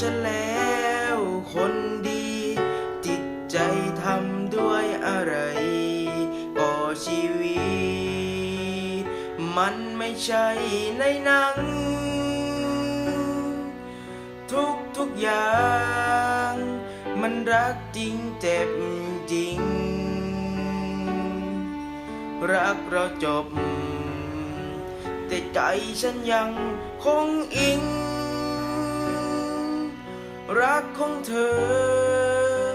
ฉันแล้วคนดี จิตใจทำด้วยอะไร ก็ชีวิต มันไม่ใช่ในหนัง ทุกทุกอย่าง มันรักจริงเจ็บจริง รักเราจบ แต่ใจฉันยังคงอิง รักของเธอ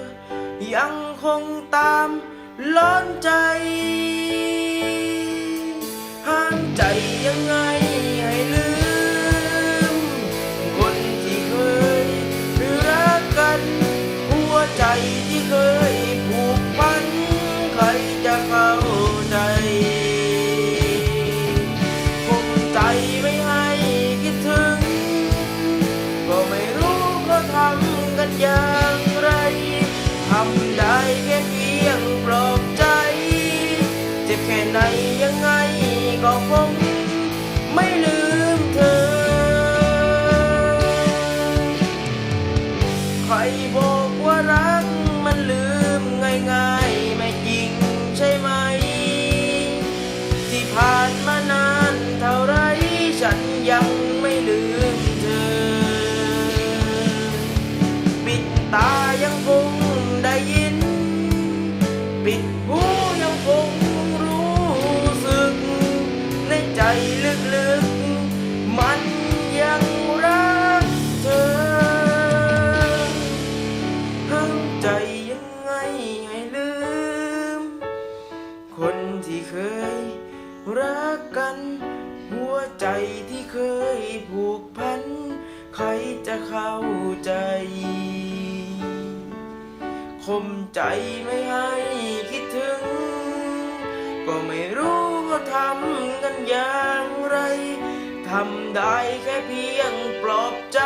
ยังคงตามล้อนใจ ยังไงก็คงไม่ลืมเธอ ใครบอกว่ารักมันลืมง่ายๆ ไม่จริงใช่ไหม ที่ผ่านมานานเท่าไรฉันยังไม่ลืมเธอ ปิดตายังคงได้ยิน ปิด ลึกๆ มันยังรักเธอห้ามใจยังไงให้ลืม คนที่เคยรักกัน หัวใจที่เคยผูกพัน ใครจะเข้าใจ คมใจไม่ให้คิดถึง ก็ไม่รู้ว่าทำกันย่างำได้แค่เพียงปลอบใจ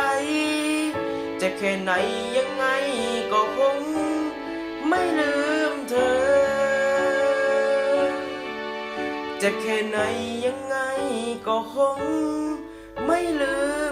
จะแค่ไหนยังไงก็คงไม่ลืมเธอ จะแค่ไหนยังไงก็คงไม่ลืม